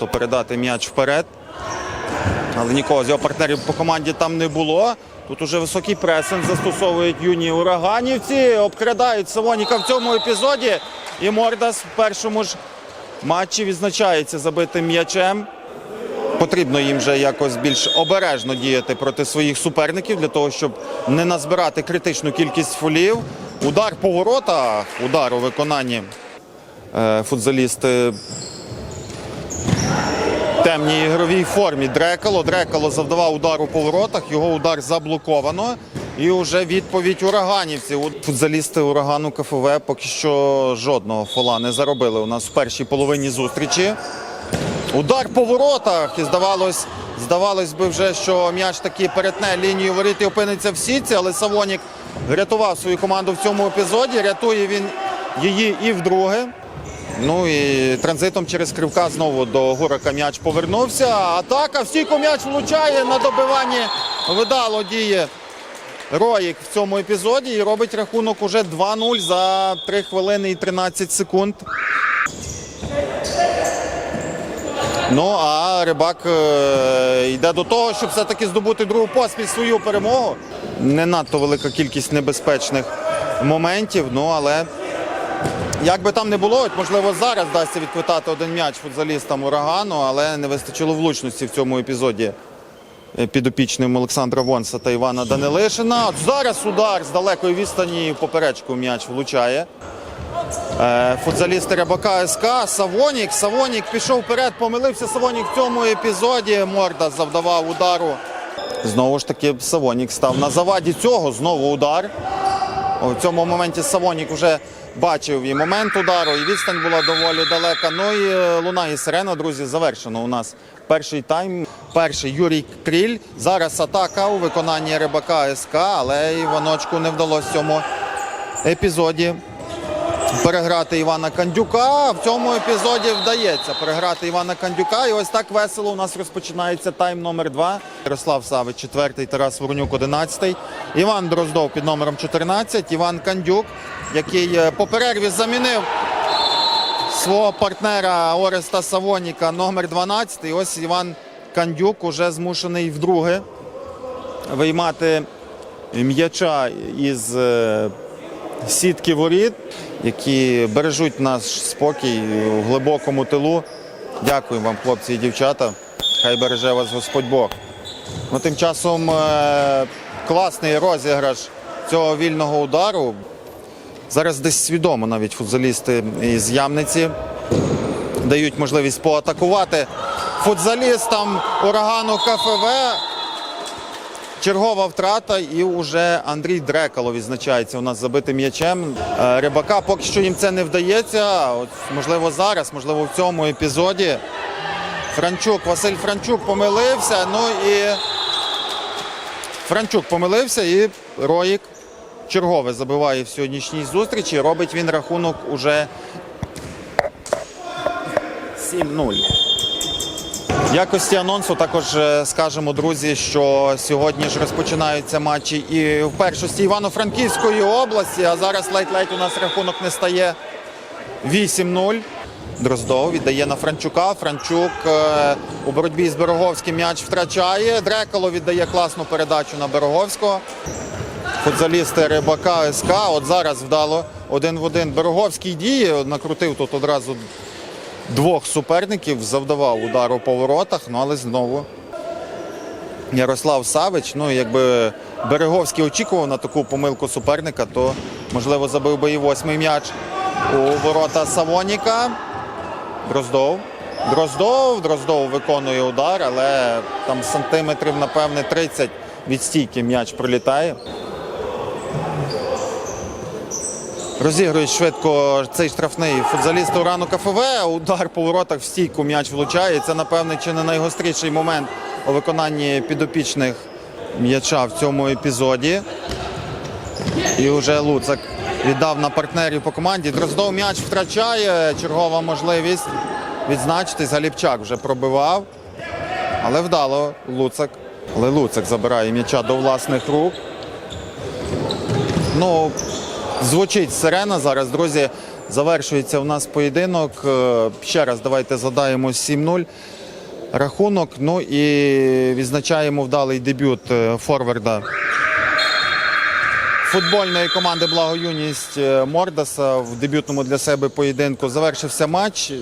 просто передати м'яч вперед. Але нікого з його партнерів по команді там не було. Тут уже високий пресинг застосовують юні ураганівці, обкрадають Савоніка в цьому епізоді. І Мордас в першому ж матчі відзначається забитим м'ячем. Потрібно їм вже якось більш обережно діяти проти своїх суперників для того, щоб не назбирати критичну кількість фолів. Удар по воротах, удар у виконанні е, футзалісти темній ігровій формі Дрекало. Дрекало завдавав удар у поворотах, його удар заблоковано. І вже відповідь ураганівців. Футзалісти урагану КФВ поки що жодного фола не заробили у нас в першій половині зустрічі. Удар по воротах. І здавалось, здавалось би вже, що м'яч таки перетне лінію воріт і опиниться в сітці, але Савонік врятував свою команду в цьому епізоді. Рятує він її і вдруге. Ну і транзитом через кривка знову до Гурака м'яч повернувся. Атака в стійку м'яч влучає на добиванні. Видало діє Роїк в цьому епізоді і робить рахунок уже 2-0 за 3 хвилини і 13 секунд. Ну а рибак е, йде до того, щоб все-таки здобути другу поспіль свою перемогу. Не надто велика кількість небезпечних моментів. Ну але як би там не було, можливо, зараз вдасться відквитати один м'яч футзалістам урагану, але не вистачило влучності в цьому епізоді е, підопічним Олександра Вонса та Івана Данилишина. От зараз удар з далекої відстані в поперечку м'яч влучає. Е, Футзалісти Рябака СК Савонік. Савонік пішов вперед, помилився Савонік в цьому епізоді. Морда завдавав удару. Знову ж таки, Савонік став на заваді цього. Знову удар. У цьому моменті Савонік вже бачив і момент удару, і відстань була доволі далека. Ну і луна лунає сирена, друзі, завершено у нас перший тайм. Перший Юрій Кріль. Зараз атака у виконанні Рибака СК, але Іваночку не вдалося цьому епізоді переграти Івана Кандюка. В цьому епізоді вдається переграти Івана Кандюка. І ось так весело у нас розпочинається тайм номер 2 Ярослав Савич, четвертий, Тарас Воронюк, одинадцятий. Іван Дроздов під номером 14. Іван Кандюк, який е, по перерві замінив свого партнера Ореста Савоніка номер 12. І ось Іван Кандюк уже змушений вдруге виймати м'яча із е, сітки воріт, які бережуть наш спокій у глибокому тилу. Дякую вам, хлопці і дівчата. Хай береже вас Господь Бог. Ну, тим часом е, класний розіграш цього вільного удару. Зараз десь свідомо навіть футзалісти із Ямниці дають можливість поатакувати футзалістам урагану КФВ. Чергова втрата, і вже Андрій Дрекало відзначається у нас забитим м'ячем. Е, Рибака поки що їм це не вдається. От, можливо, зараз, можливо, в цьому епізоді. Франчук, Василь Франчук помилився. Ну і Франчук помилився, і Роїк чергове забиває в сьогоднішній зустрічі. Робить він рахунок уже 7-0. Якості анонсу також е, скажемо, друзі, що сьогодні ж розпочинаються матчі і в першості Івано-Франківської області, а зараз ледь-ледь у нас рахунок не стає 8-0. Дроздов віддає на Франчука. Франчук е, у боротьбі з Береговським м'яч втрачає. Дрекало віддає класну передачу на Береговського. Футзалісти Рибака СК. От зараз вдало один в один. Береговський діє, накрутив тут одразу двох суперників, завдавав удару по воротах, ну але знову Ярослав Савич. Ну, якби Береговський очікував на таку помилку суперника, то можливо забив би і восьмий м'яч у ворота Савоніка. Дроздов. Дроздов, Дроздов виконує удар, але там сантиметрів, напевне, 30 від стійки м'яч пролітає. Розігрують швидко цей штрафний футзаліст урану КФВ. Удар по воротах в стійку м'яч влучає. Це, напевне, чи не найгостріший момент у виконанні підопічних м'яча в цьому епізоді. І вже Луцак віддав на партнерів по команді. Дроздов м'яч втрачає. Чергова можливість відзначитись. Галіпчак вже пробивав. Але вдало Луцак. Але Луцак забирає м'яча до власних рук. Ну, звучить сирена зараз, друзі. Завершується у нас поєдинок. Е, Ще раз давайте задаємо 7-0 рахунок. Ну і відзначаємо вдалий дебют е, форварда футбольної команди Благоюність е, Мордаса в дебютному для себе поєдинку. Завершився матч.